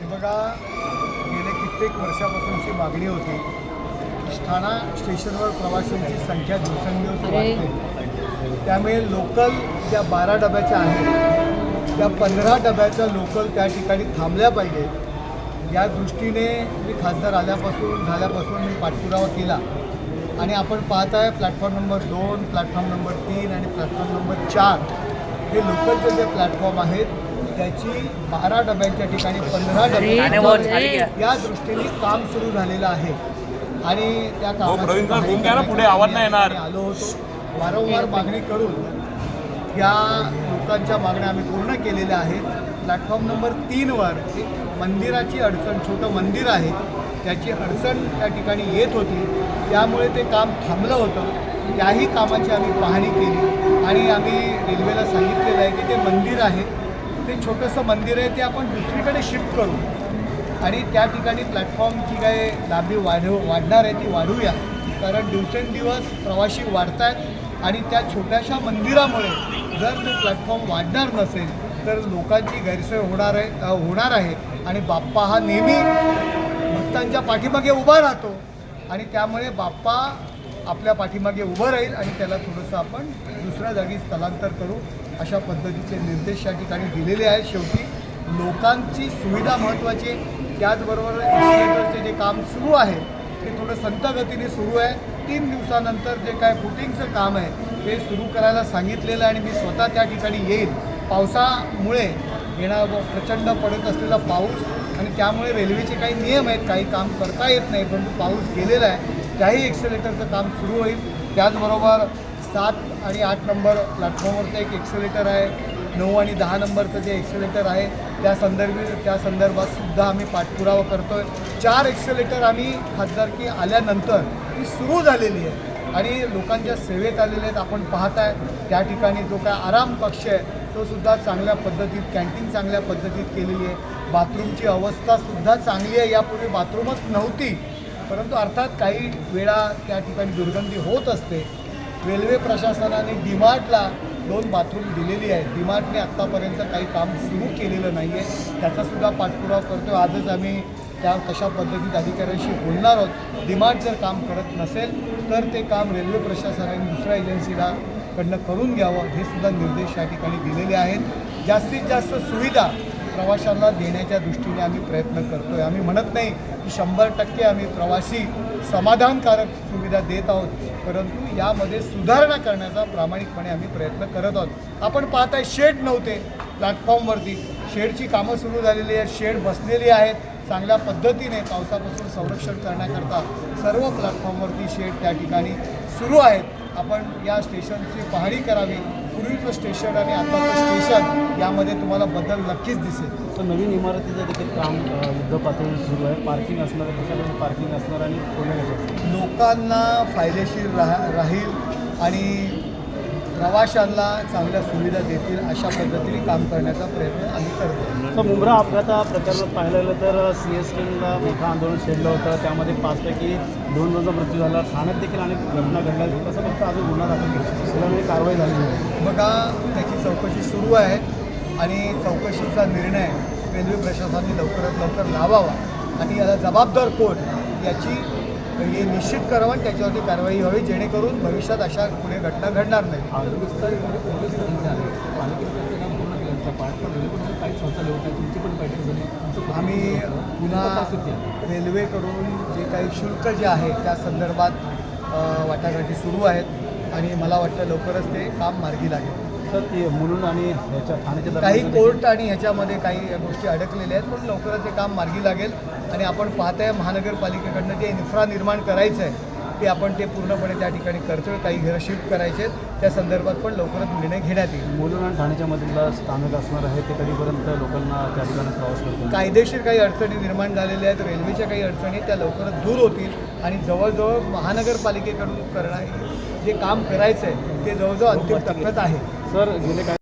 हे बघा गेले कित्येक वर्षापासूनची मागणी होती. ठाणा स्टेशनवर प्रवाशांची संख्या दिवसेंदिवस. वाढते. त्यामुळे लोकल ज्या बारा डब्याच्या आहेत त्या पंधरा डब्याच्या लोकल त्या ठिकाणी थांबल्या पाहिजेत या दृष्टीने मी खासदार आल्यापासून झाल्यापासून मी पाठपुरावा केला. आणि आपण पाहत आहे प्लॅटफॉर्म नंबर दोन प्लॅटफॉर्म नंबर तीन आणि प्लॅटफॉर्म नंबर चार हे लोकलचे जे प्लॅटफॉर्म आहेत त्याची बारा डब्यांच्या ठिकाणी पंधरा डबे या दृष्टीने काम सुरू झालेलं आहे. आणि त्या हो, ना पुढे, आवाज नाही येणार. आलो होतो. वारंवार मागणी करून या लोकांच्या मागण्या आम्ही पूर्ण केलेल्या आहेत. प्लॅटफॉर्म नंबर तीनवर एक मंदिराची अडचण छोटं मंदिर आहे. त्याची अडचण त्या ठिकाणी येत होती. त्यामुळे ते काम थांबलं होतं. त्याही कामाची आम्ही पाहणी केली. आणि आम्ही रेल्वेला सांगितलेलं आहे की ते मंदिर आहे. ते छोटंसं मंदिर आहे ते आपण दुसरीकडे शिफ्ट करू. आणि त्या ठिकाणी प्लॅटफॉर्मची काय लांबी वाढव वाढणार आहे ती वाढवूया कारण दिवसेंदिवस प्रवासी वाढत आहेत आणि त्या छोट्याशा मंदिरामुळे जर तो प्लॅटफॉर्म वाढणार नसेल तर लोकांची गैरसोय होणार आहे होणार आहे. आणि बाप्पा हा नेहमी भक्तांच्या पाठीमागे उभा राहतो. आणि त्यामुळे बाप्पा आपल्या पाठीमागे उभं राहील आणि त्याला थोडंसं आपण दुसऱ्या जागी स्थलांतर करू. अशा पद्धतीचे निर्देश या ठिकाणी दिलेले आहेत. शेवटी लोकांची सुविधा महत्त्वाची त्याचबरोबर एक्सिलेटरचे जे काम सुरू आहे ते थोडं संत गतीने सुरू आहे. तीन दिवसानंतर जे काय फुटिंगचं काम आहे ते सुरू करायला सांगितलेलं आहे आणि मी स्वतः त्या ठिकाणी येईल पावसामुळे येणार प्रचंड पडत असलेला पाऊस आणि त्यामुळे रेल्वेचे काही नियम आहेत काही काम करता येत नाही परंतु पाऊस गेलेला आहे त्याही एक्सेलेटरचं काम सुरू होईल. त्याचबरोबर सात आणि आठ नंबर प्लॅटफॉर्मवरचं एक एक्सेलेटर आहे. नऊ आणि दहा नंबरचं जे एक्सेलेटर आहे त्या संदर्भी त्या संदर्भात सुद्धा आम्ही पाठपुरावा करतो आहे चार एक्सेलेटर आम्ही खासदारकी आल्यानंतर ती सुरू झालेली आहे. आणि लोकांच्या सेवेत आलेले आहेत आपण पाहताय. त्या ठिकाणी जो काय आराम कक्ष आहे तो सुद्धा चांगल्या पद्धतीत कॅन्टीन चांगल्या पद्धतीत केलेली आहे. बाथरूमची अवस्थासुद्धा चांगली आहे. यापूर्वी बाथरूमच नव्हती. परंतु अर्थात काही वेळा त्या ठिकाणी दुर्गंधी होत असते. रेल्वे प्रशासनाने डीमार्टला दोन बाथरूम दिलेली आहेत. डीमार्टने आत्तापर्यंत काही काम सुरू केलेलं नाही आहे त्याचासुद्धा पाठपुरावा करतो आजच आम्ही त्या कशा पद्धतीत अधिकाऱ्यांशी बोलणार आहोत डिमार्ट जर काम करत नसेल तर ते काम रेल्वे प्रशासनाने दुसऱ्या एजन्सीला कडनं करून घ्यावं. हे सुद्धा निर्देश या ठिकाणी दिलेले आहेत. जास्तीत जास्त सुविधा प्रवाशांना देण्याच्या दृष्टीने आम्ही प्रयत्न करतो आहे आम्ही म्हणत नाही की शंभर टक्के आम्ही प्रवासी समाधानकारक सुविधा देत आहोत परंतु यामध्ये सुधारणा करण्याचा प्रामाणिकपणे आम्ही प्रयत्न करत आहोत. आपण पाहताय शेड नव्हते प्लॅटफॉर्मवरती. शेडची कामं सुरू झालेली आहेत शेड बसलेली आहेत. चांगल्या पद्धतीने पावसापासून संरक्षण करण्याकरता सर्व प्लॅटफॉर्मवरती शेड त्या ठिकाणी सुरू आहेत. आपण या स्टेशनची पाहणी करावी. पूर्वीचं स्टेशन आणि आताचं स्टेशन यामध्ये तुम्हाला बदल नक्कीच दिसेल. तर नवीन इमारतीचं देखील काम युद्ध पातळीवर सुरू आहे. पार्किंग असणार आहे कशाला पार्किंग असणार आणि लोकांना फायदेशीर राह राहील आणि प्रवाशांना चांगल्या सुविधा देतील अशा पद्धतीने काम करण्याचा प्रयत्न आम्ही करतो. तर मुंब्रा अपघाता प्रकरणात पाहिलं गेलं तर सी एस टीला मोठं आंदोलन छेडलं होतं. त्यामध्ये पाचपैकी दोन जणांचा मृत्यू झाला. ठाण्यात देखील अनेक घटना घडल्या. कसं फक्त अजून गुन्हा दाखल केला कारवाई झाली नाही. बघा त्याची चौकशी सुरू आहे आणि चौकशीचा निर्णय रेल्वे प्रशासनाने लवकरात लवकर लावावा आणि याला जबाबदार कोण याची हे निश्चित करावं आणि त्याच्यावरती कारवाई व्हावी जेणेकरून भविष्यात अशा पुढे घटना घडणार नाही आम्ही पुन्हा रेल्वेकडून जे काही शुल्क जे आहे त्या संदर्भात वाटाघाटी सुरू आहेत आणि मला वाटतं लवकरच ते काम मार्गी लागेल. तर ते म्हणून आणि ठाण्याच्या काही कोर्ट आणि ह्याच्यामध्ये काही गोष्टी अडकलेल्या आहेत पण लवकरच हे काम मार्गी लागेल. आणि आपण पाहताय महानगरपालिकेकडनं जे इन्फ्रा निर्माण करायचं आहे ते आपण ते पूर्णपणे त्या ठिकाणी करतोय काही घरं शिफ्ट करायचे आहेत. त्या संदर्भात पण लवकरच निर्णय घेण्यात येईल. मुलुंड आणि ठाण्याच्या मधला स्थानक असणार आहे ते कधीपर्यंत लोकांना त्या ठिकाणी प्रवास करतील कायदेशीर काही अडचणी निर्माण झालेल्या आहेत रेल्वेच्या काही अडचणी त्या लवकरच दूर होतील. आणि जवळजवळ महानगरपालिकेकडून करणार जे काम करायचं आहे ते जवळजवळ अंतिम टप्प्यात आहे. सर गेले काय